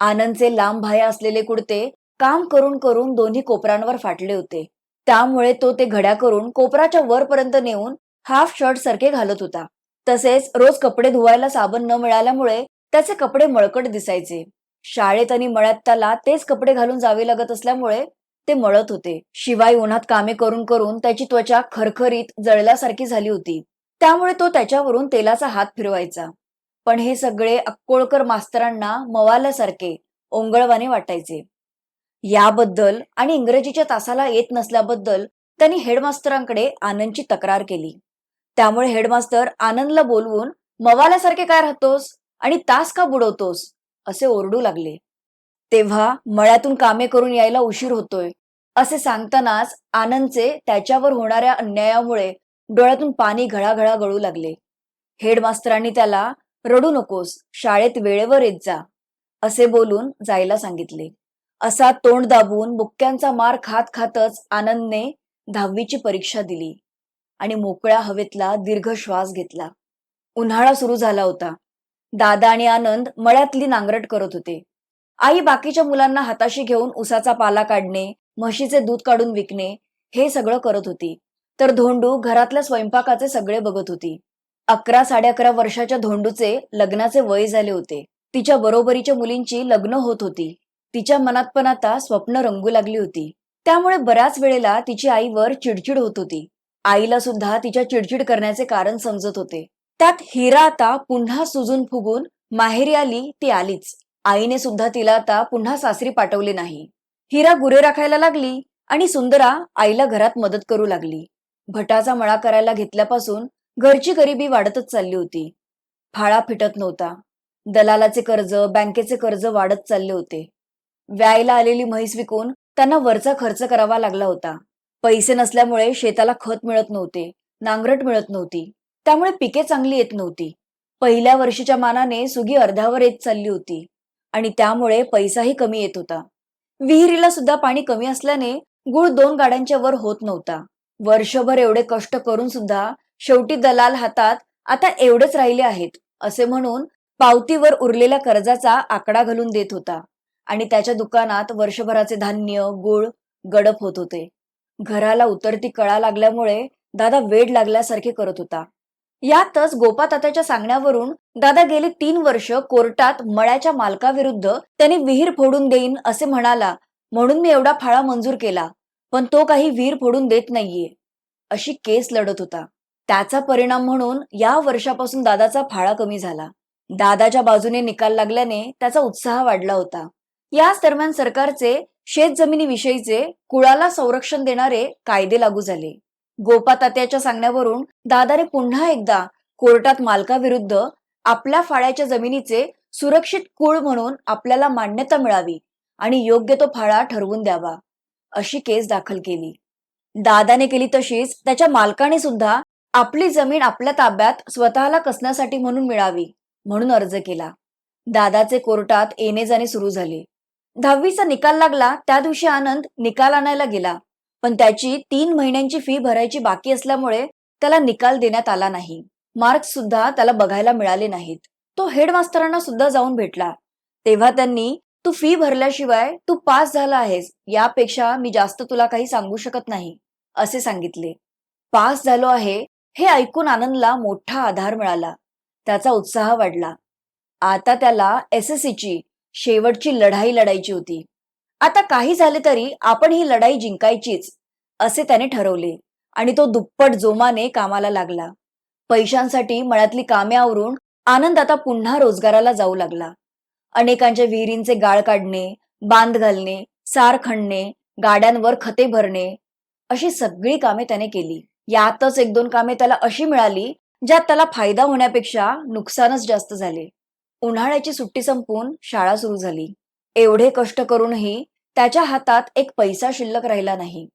आनंदचे लांब भाया असलेले कुडते काम करून करून दोन्ही कोपरांवर फाटले होते. त्यामुळे तो ते घड्या करून कोपराच्या वरपर्यंत नेऊन हाफ शर्ट सारखे घालत होता. तसेच रोज कपडे धुवायला साबण न मिळाल्यामुळे त्याचे कपडे मळकट दिसायचे. शाळेत आणि मळ्यात त्याला तेच कपडे घालून जावे लागत असल्यामुळे ते मळत होते. शिवाय उन्हात कामे करून करून त्याची त्वचा खरखरीत जळल्यासारखी झाली होती. त्यामुळे तो त्याच्यावरून तेलाचा हात फिरवायचा. पण हे सगळे अक्कोळकर मास्तरांना मवाल्यासारखे ओंगळवाने वाटायचे. याबद्दल आणि इंग्रजीच्या तासाला येत नसल्याबद्दल त्यांनी हेडमास्तरांकडे आनंदची तक्रार केली. त्यामुळे हेडमास्तर आनंदला बोलवून मवाल्यासारखे काय राहतोस? आणि तास का बुडवतोस? असे ओरडू लागले. तेव्हा मळ्यातून कामे करून यायला उशीर होतोय असे सांगतानाच आनंदचे त्याच्यावर होणाऱ्या अन्यायामुळे डोळ्यातून पाणी घळाघळा गळू लागले. हेडमास्तरांनी त्याला रडू नकोस शाळेत वेळेवर येत जा असे बोलून जायला सांगितले. असा तोंड दाबून बुक्क्यांचा मार खात खातच आनंदने दहावीची परीक्षा दिली आणि मोकळ्या हवेतला दीर्घ श्वास घेतला. उन्हाळा सुरू झाला होता. दादा आणि आनंद मळ्यातली नांगरट करत होते. आई बाकीच्या मुलांना हाताशी घेऊन उसाचा पाला काढणे म्हशीचे दूध काढून विकणे हे सगळं करत होती. तर धोंडू घरातल्या स्वयंपाकाचे सगळे बघत होती. अकरा साडे अकरा वर्षाच्या धोंडूचे लग्नाचे वय झाले होते. तिच्या बरोबरीच्या मुलींची लग्न होत होती. तिच्या मनात पण आता स्वप्न रंगू लागली होती. त्यामुळे बऱ्याच वेळेला तिची आईवर चिडचिड होत होती. आईला सुद्धा तिच्या चिडचिड करण्याचे कारण समजत होते. त्यात हिरा आता पुन्हा सुजून फुगून माहेरी आली ती आलीच. आईने सुद्धा तिला आता पुन्हा सासरी पाठवले नाही. हिरा गुरे राखायला लागली आणि सुंदरा आईला घरात मदत करू लागली. भटाचा मळा करायला घेतल्यापासून घरची गरिबी वाढतच चालली होती. फाळा फिटत नव्हता. दलालाचे कर्ज बँकेचे कर्ज वाढत चालले होते. व्यायला आलेली म्हैस विकून त्यांना वरचा खर्च करावा लागला होता. पैसे नसल्यामुळे शेताला खत मिळत नव्हते नांगरट मिळत नव्हती. त्यामुळे पिके चांगली येत नव्हती. पहिल्या वर्षीच्या मानाने सुगी अर्ध्यावर येत चालली होती आणि त्यामुळे पैसाही कमी येत होता. विहिरीला सुद्धा पाणी कमी असल्याने गुळ दोन गाड्यांच्या वर होत नव्हता. वर्षभर एवढे कष्ट करून सुद्धा शेवटी दलाल हातात आता एवढेच राहिले आहेत असे म्हणून पावतीवर उरलेल्या कर्जाचा आकडा घालून देत होता. आणि त्याच्या दुकानात वर्षभराचे धान्य गुळ गडप होत होते. घराला उतरती कळा लागल्यामुळे दादा वेड लागल्यासारखे करत होता. यातच गोपातात्याच्या सांगण्यावरून दादा गेली तीन वर्ष कोर्टात मळ्याच्या मालकाविरुद्ध त्याने विहीर फोडून देईन असे म्हणाला म्हणून मी एवढा फाळा मंजूर केला पण तो काही विहीर फोडून देत नाहीये अशी केस लढत होता. त्याचा परिणाम म्हणून या वर्षापासून दादाचा फाळा कमी झाला. दादाच्या बाजूने निकाल लागल्याने त्याचा उत्साह वाढला होता. याच दरम्यान सरकारचे शेत जमिनीविषयीचे कुळाला संरक्षण देणारे कायदे लागू झाले. गोपातात्याच्या सांगण्यावरून दादाने पुन्हा एकदा कोर्टात मालकाविरुद्ध आपल्या फाळ्याच्या जमिनीचे सुरक्षित कुळ म्हणून आपल्याला मान्यता मिळावी आणि योग्य तो फाळा ठरवून द्यावा अशी केस दाखल केली. दादाने केली तशीच त्याच्या मालकाने सुद्धा आपली जमीन आपल्या ताब्यात स्वतःला कसण्यासाठी म्हणून मिळावी म्हणून अर्ज केला. दादाचे कोर्टात येणे जाणे सुरू झाले. दहावीचा निकाल लागला त्या दिवशी आनंद निकाल आणायला गेला. पण त्याची तीन महिन्यांची फी भरायची बाकी असल्यामुळे त्याला निकाल देण्यात आला नाही. मार्क्स सुद्धा त्याला बघायला मिळाले नाहीत. तो हेडमास्तरांना सुद्धा जाऊन भेटला. तेव्हा त्यांनी तू फी भरल्याशिवाय तू पास झाला आहेस यापेक्षा मी जास्त तुला काही सांगू शकत नाही असे सांगितले. पास झालो आहे हे ऐकून आनंदला मोठा आधार मिळाला. त्याचा उत्साह वाढला. आता त्याला एस एस ची शेवटची लढाई लढायची होती. आता काही झाले तरी आपण ही लढाई जिंकायचीच असे त्याने ठरवले आणि तो दुप्पट जोमाने कामाला लागला. पैशांसाठी मळ्यातली कामे आवरून आनंद आता पुन्हा रोजगाराला जाऊ लागला. अनेकांच्या विहिरींचे गाळ काढणे बांध घालणे सार खणणे गाड्यांवर खते भरणे अशी सगळी कामे त्याने केली. यातच एक दोन कामे त्याला अशी मिळाली ज्यात त्याला फायदा होण्यापेक्षा नुकसानच जास्त झाले. उन्हाळ्याची सुट्टी संपून शाळा सुरू झाली. एवढे कष्ट करूनही त्याच्या हातात एक पैसा शिल्लक राहिला नाही.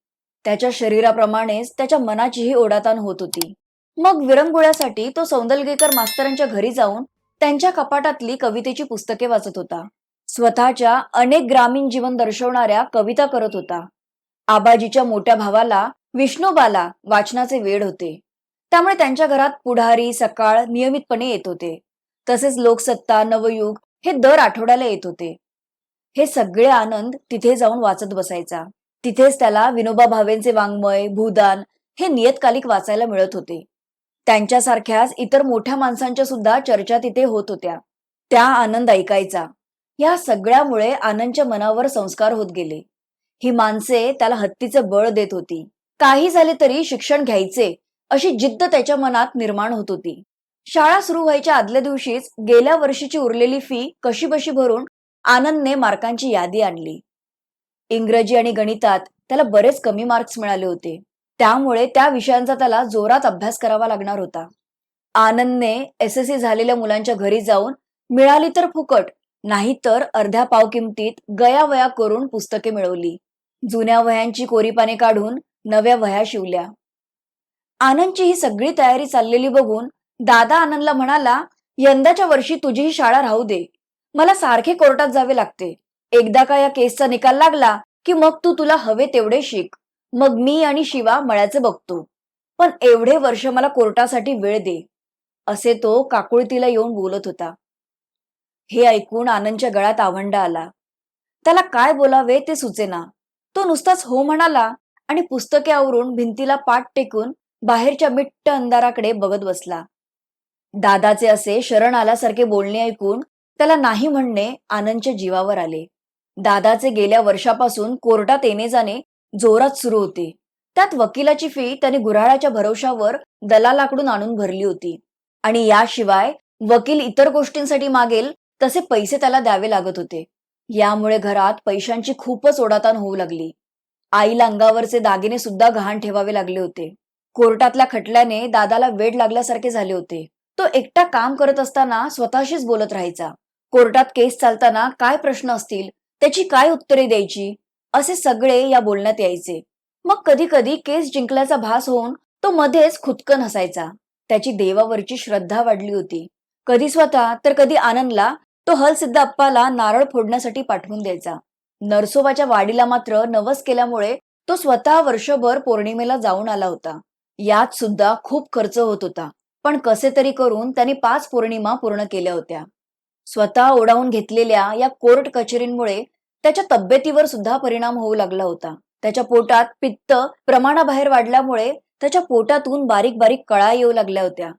त्याच्या शरीराप्रमाणेच त्याच्या मनाचीही ओढाताण होत होती. मग विरंगुळ्यासाठी तो सौंदलगेकर मास्तरांच्या घरी जाऊन त्यांच्या कपाटातली कवितेची पुस्तके वाचत होता. स्वतःच्या अनेक ग्रामीण जीवन दर्शवणाऱ्या कविता करत होता. आबाजीच्या मोठ्या भावाला विष्णोबाला वाचनाचे वेड होते. त्यामुळे त्यांच्या घरात पुढारी सकाळ नियमितपणे येत होते. तसेच लोकसत्ता नवयुग हे दर आठवड्याला येत होते. हे सगळे आनंद तिथे जाऊन वाचत बसायचा. तिथेच त्याला विनोबा भावेंचे वाङ्मय भूदान हे नियतकालिक वाचायला मिळत होते. त्यांच्यासारख्याच इतर मोठ्या माणसांच्या सुद्धा चर्चा तिथे होत होत्या. त्या आनंद ऐकायचा. या सगळ्यामुळे आनंदच्या मनावर संस्कार होत गेले. ही माणसे त्याला हत्तीचं बळ देत होती. काही झाले तरी शिक्षण घ्यायचे अशी जिद्द त्याच्या मनात निर्माण होत होती. शाळा सुरू व्हायच्या आदल्या दिवशीच गेल्या वर्षीची उरलेली फी कशी बशी भरून आनंदने मार्कांची यादी आणली. इंग्रजी आणि गणितात त्याला बरेच कमी मार्क्स मिळाले होते. त्यामुळे त्या विषयांचा त्याला जोरात अभ्यास करावा लागणार होता. आनंदने एस एस सी झालेल्या मुलांच्या घरी जाऊन मिळाली तर फुकट नाहीतर अर्ध्या पाव किमतीत गयावया करून पुस्तके मिळवली. जुन्या वह्यांची कोरीपाने काढून नव्या वह्या शिवल्या. आनंदची ही सगळी तयारी चाललेली बघून दादा आनंदला म्हणाला यंदाच्या वर्षी तुझी ही शाळा राहू दे. मला सारखे कोर्टात जावे लागते. एकदा का या केसचा निकाल लागला की मग तू तुला हवे तेवढे शिक. मग मी आणि शिवा मळ्याचे बघतो. पण एवढे वर्ष मला कोर्टासाठी वेळ दे. असे तो काकुळतीला येऊन बोलत होता. हे ऐकून आनंदच्या गळ्यात आवंडा आला. त्याला काय बोलावे ते सुचेना. तो नुसताच हो म्हणाला आणि पुस्तके आवरून भिंतीला पाठ टेकून बाहेरच्या मिट्ट अंधाराकडे बघत बसला. दादाचे असे शरण आल्यासारखे बोलणे ऐकून त्याला नाही म्हणणे आनंदच्या जीवावर आले. दादाचे गेल्या वर्षापासून कोर्टात येणे जाणे जोरात सुरू होते. त्यात वकिलाची फी त्याने गुऱ्हाळाच्या भरोशावर दलालाकडून आणून भरली होती. आणि याशिवाय वकील इतर गोष्टींसाठी मागेल तसे पैसे त्याला द्यावे लागत होते. यामुळे घरात पैशांची खूपच ओढाताण होऊ लागली. आईला अंगावरचे दागिने सुद्धा गहाण ठेवावे लागले होते. कोर्टातल्या खटल्याने दादाला वेड लागल्यासारखे झाले होते. तो एकटा काम करत असताना स्वतःशीच बोलत राहायचा. कोर्टात केस चालताना काय प्रश्न असतील त्याची काय उत्तरे द्यायची असे सगळे या बोलण्यात यायचे. मग कधी कधी केस जिंकल्याचा भास होऊन तो मध्येच खुदकन हसायचा. त्याची देवावरची श्रद्धा वाढली होती. कधी स्वतः तर कधी आनंदला तो हलसिद्ध अप्पाला नारळ फोडण्यासाठी पाठवून द्यायचा. नरसोबाच्या वाडीला मात्र नवस केल्यामुळे तो स्वतः वर्षभर पौर्णिमेला जाऊन आला होता. यात सुद्धा खूप खर्च होत होता. पण कसे तरी करून त्यांनी पाच पौर्णिमा पूर्ण केल्या होत्या. स्वतः ओढावून घेतलेल्या या कोर्ट कचेरींमुळे त्याच्या तब्येतीवर सुद्धा परिणाम होऊ लागला होता. त्याच्या पोटात पित्त प्रमाणाबाहेर वाढल्यामुळे त्याच्या पोटातून बारीक बारीक कळा येऊ लागल्या होत्या.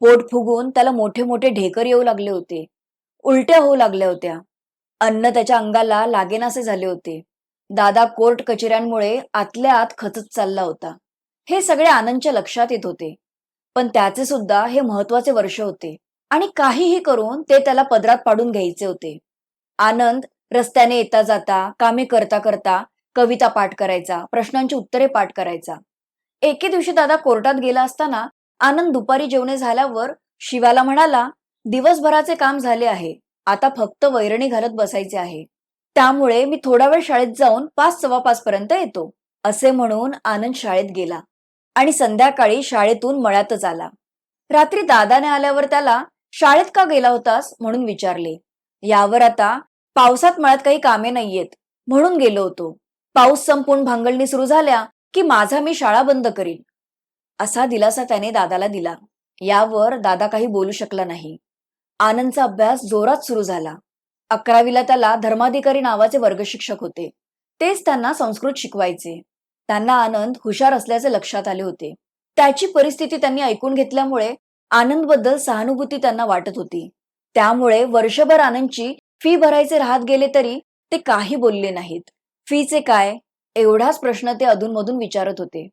पोट फुगून त्याला मोठे मोठे ढेकर येऊ लागले होते. उलट्या होऊ लागल्या होत्या. अन्न त्याच्या अंगाला लागेनासे झाले होते. दादा कोर्ट कचेऱ्यांमुळे आतल्या आत खचत चालला होता. हे सगळे आनंदच्या लक्षात येत होते. पण त्याचे सुद्धा हे महत्त्वाचे वर्ष होते आणि काहीही करून ते त्याला पदरात पाडून घ्यायचे होते. आनंद रस्त्याने येता जाता कामे करता करता कविता पाठ करायचा प्रश्नांची उत्तरे पाठ करायचा. एके दिवशी दादा कोर्टात गेला असताना आनंद दुपारी जेवणे झाल्यावर शिवाला म्हणाला दिवसभराचे काम झाले आहे. आता फक्त वैरणी घालत बसायचे आहे. त्यामुळे मी थोडा वेळ शाळेत जाऊन पाच सव्वा पाच पर्यंत येतो असे म्हणून आनंद शाळेत गेला आणि संध्याकाळी शाळेतून मळ्यातच आला. रात्री दादाने आल्यावर त्याला शाळेत का गेला होतास? म्हणून विचारले. यावर आता पावसात मळ्यात काही कामे नाहीयेत म्हणून गेलो होतो. पाऊस संपून भांगलणी सुरू झाल्या की माझा मी शाळा बंद करीन. असा दिलासा त्याने दादाला दिला. यावर दादा काही बोलू शकला नाही. आनंदचा अभ्यास जोरात सुरू झाला. अकरावीला त्याला धर्माधिकारी नावाचे वर्गशिक्षक होते. तेच त्यांना संस्कृत शिकवायचे. त्यांना आनंद हुशार असल्याचे लक्षात आले होते. त्याची परिस्थिती त्यांनी ऐकून घेतल्यामुळे आनंदबद्दल सहानुभूती त्यांना वाटत होती. त्यामुळे वर्षभर आनंदची फी भरायचे राहत गेले तरी ते काही बोलले नाहीत. फीचे काय? एवढाच प्रश्न ते अधूनमधून विचारत होते.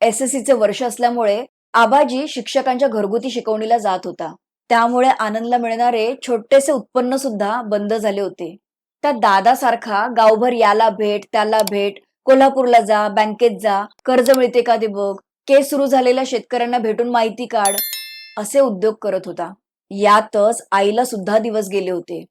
एस एस सीचे वर्ष असल्यामुळे आबाजी शिक्षकांच्या घरगुती शिकवणीला जात होता. त्यामुळे आनंदला मिळणारे छोटेसे उत्पन्न सुद्धा बंद झाले होते. त्या दादासारखा गावभर याला भेट त्याला भेट कोल्हापूरला जा बँकेत जा कर्ज मिळते का ते बघ केस सुरू झालेल्या शेतकऱ्यांना भेटून माहिती काढ असे उद्योग करत होता. यातच आईला सुद्धा दिवस गेले होते.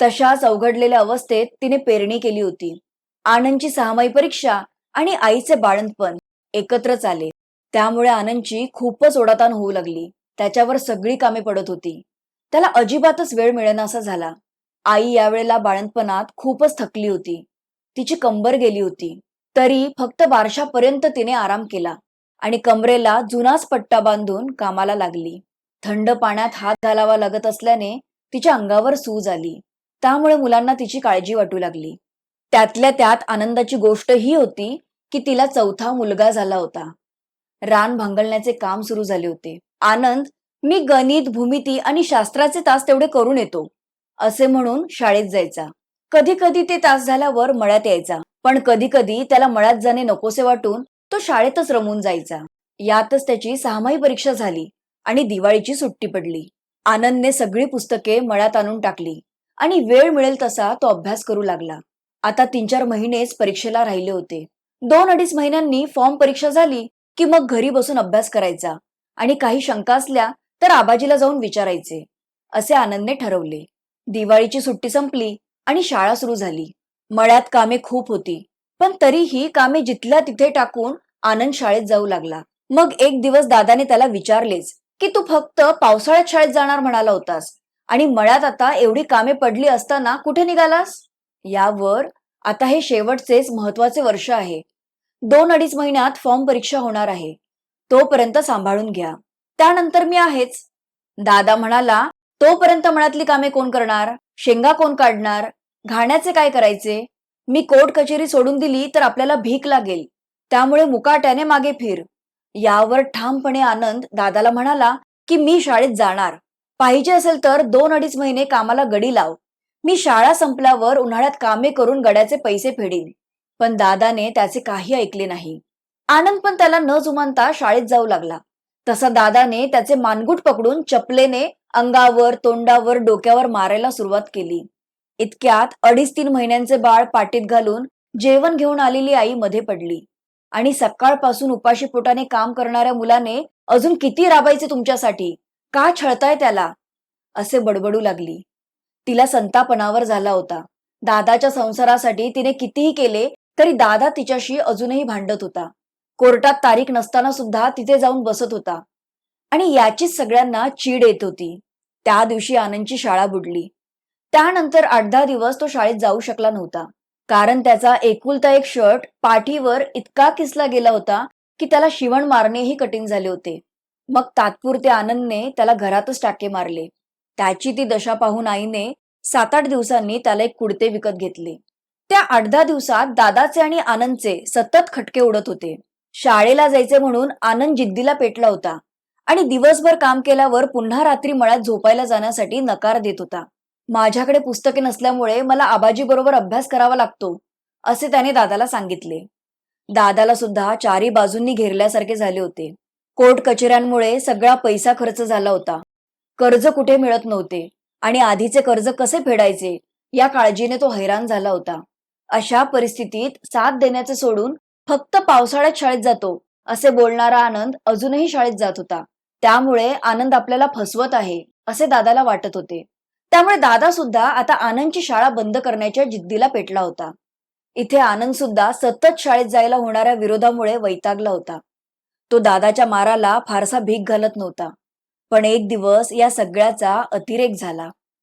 तशाच अवघडलेल्या अवस्थेत तिने पेरणी केली होती. आनंदची सहामाई परीक्षा आणि आईचे बाळंतपण एकत्रच आले. त्यामुळे आनंदची खूपच ओढाताण होऊ लागली. त्याच्यावर सगळी कामे पडत होती. त्याला अजिबातच वेळ मिळेनासा झाला. आई यावेळेला बाळंतपणात खूपच थकली होती. तिची कंबर गेली होती. तरी फक्त बारशापर्यंत तिने आराम केला आणि कमरेला जुनाच पट्टा बांधून कामाला लागली. थंड पाण्यात हात घालावा लागत असल्याने तिच्या अंगावर सूज आली. त्यामुळे मुलांना तिची काळजी वाटू लागली. त्यातल्या त्यात आनंदाची गोष्ट ही होती की तिला चौथा मुलगा झाला होता. रान भांगलण्याचे काम सुरू झाले होते. आनंद मी गणित भूमिती आणि शास्त्राचे तास तेवढे करून येतो असे म्हणून शाळेत जायचा. कधी कधी ते तास झाल्यावर मळ्यात यायचा पण कधी कधी त्याला मळ्यात जाणे नकोसे वाटून तो शाळेतच रमून जायचा. यातच त्याची सहामाही परीक्षा झाली आणि दिवाळीची सुट्टी पडली. आनंदने सगळी पुस्तके मळ्यात आणून टाकली आणि वेळ मिळेल तसा तो अभ्यास करू लागला. आता तीन चार महिनेच परीक्षेला राहिले होते. दोन अडीच महिन्यांनी फॉर्म परीक्षा झाली की मग घरी बसून अभ्यास करायचा. आणि काही शंका असल्या तर आबाजीला जाऊन विचारायचे. असे आनंदने ठरवले. दिवाळीची सुट्टी संपली आणि शाळा सुरू झाली. मळ्यात कामे खूप होती. पण तरीही कामे जिथल्या तिथे टाकून आनंद शाळेत जाऊ लागला. मग एक दिवस दादाने त्याला विचारलेच की तू फक्त पावसाळ्यात शाळेत जाणार म्हणाला होतास आणि मळ्यात आता एवढी कामे पडली असताना कुठे निघालास? यावर आता हे शेवटचेच महत्त्वाचे वर्ष आहे. दोन अडीच महिन्यात फॉर्म परीक्षा होणार आहे. तोपर्यंत सांभाळून घ्या. त्यानंतर मी आहेच. दादा म्हणाला तोपर्यंत मनातली कामे कोण करणार? शेंगा कोण काढणार? घाण्याचे काय करायचे? मी कोर्ट कचेरी सोडून दिली तर आपल्याला भीक लागेल. त्यामुळे मुकाट्याने मागे फिर. यावर ठामपणे आनंद दादाला म्हणाला की मी शाळेत जाणार. पाहिजे असेल तर दोन अडीच महिने कामाला गडी लाव. मी शाळा संपल्यावर उन्हाळ्यात कामे करून गड्याचे पैसे फेडीन. पण दादाने त्याचे काही ऐकले नाही. आनंद पण त्याला न जुमानता शाळेत जाऊ लागला. तसा दादाने त्याचे मानगुट पकडून चपलेने अंगावर तोंडावर डोक्यावर मारायला सुरुवात केली. इतक्यात अडीच तीन महिन्यांचे बाळ पाटीत घालून जेवण घेऊन आलेली आई मध्ये पडली. आणि सकाळपासून उपाशी पोटाने काम करणाऱ्या मुलाने अजून किती राबायचे तुमच्यासाठी? का छळताय त्याला? असे बडबडू लागली. तिला संतापणावर झाला होता. दादाच्या संसारासाठी तिने कितीही केले तरी दादा तिच्याशी अजूनही भांडत होता. कोर्टात तारीख नसताना सुद्धा तिथे जाऊन बसत होता. आणि याचीच सगळ्यांना चीड येत होती. त्या दिवशी आनंदची शाळा बुडली. त्यानंतर आठ दहा दिवस तो शाळेत जाऊ शकला नव्हता. कारण त्याचा एकुलता एक शर्ट पाठीवर इतका किसला गेला होता की त्याला शिवण मारणेही कठीण झाले होते. मग तात्पुरते आनंदने त्याला घरातच टाके मारले. त्याची ती दशा पाहून आईने सात आठ दिवसांनी त्याला एक कुडते विकत घेतले. त्या आठ दहा दिवसात दादाचे आणि आनंदचे सतत खटके उडत होते. शाळेला जायचे म्हणून आनंद जिद्दीला पेटला होता आणि दिवसभर काम केल्यावर पुन्हा रात्री मळ्यात झोपायला जाण्यासाठी नकार देत होता. माझ्याकडे पुस्तके नसल्यामुळे मला आबाजी बरोबर अभ्यास करावा लागतो असे त्याने दादाला सांगितले. दादाला सुद्धा चारी बाजूंनी घेरल्यासारखे झाले होते. कोर्ट कचेऱ्यांमुळे सगळा पैसा खर्च झाला होता. कर्ज कुठे मिळत नव्हते आणि आधीचे कर्ज कसे फेडायचे या काळजीने तो हैराण झाला होता. अशा परिस्थितीत साथ देण्याचे सोडून फक्त पावसाळ्यात शाळेत जातो असे बोलणारा आनंद अजूनही शाळेत जात होता. त्यामुळे आनंद आपल्याला फसवत आहे असे दादाला वाटत होते. त्यामुळे दादा सुद्धा आता आनंदची शाळा बंद करण्याच्या जिद्दीला पेटला होता. इथे आनंद सुद्धा सतत शाळेत जायला होणाऱ्या विरोधामुळे वैतागला होता. तो दादाच्या माराला फारसा भीक घालत नव्हता. पण एक दिवस या सगळ्याचा अतिरेक झाला.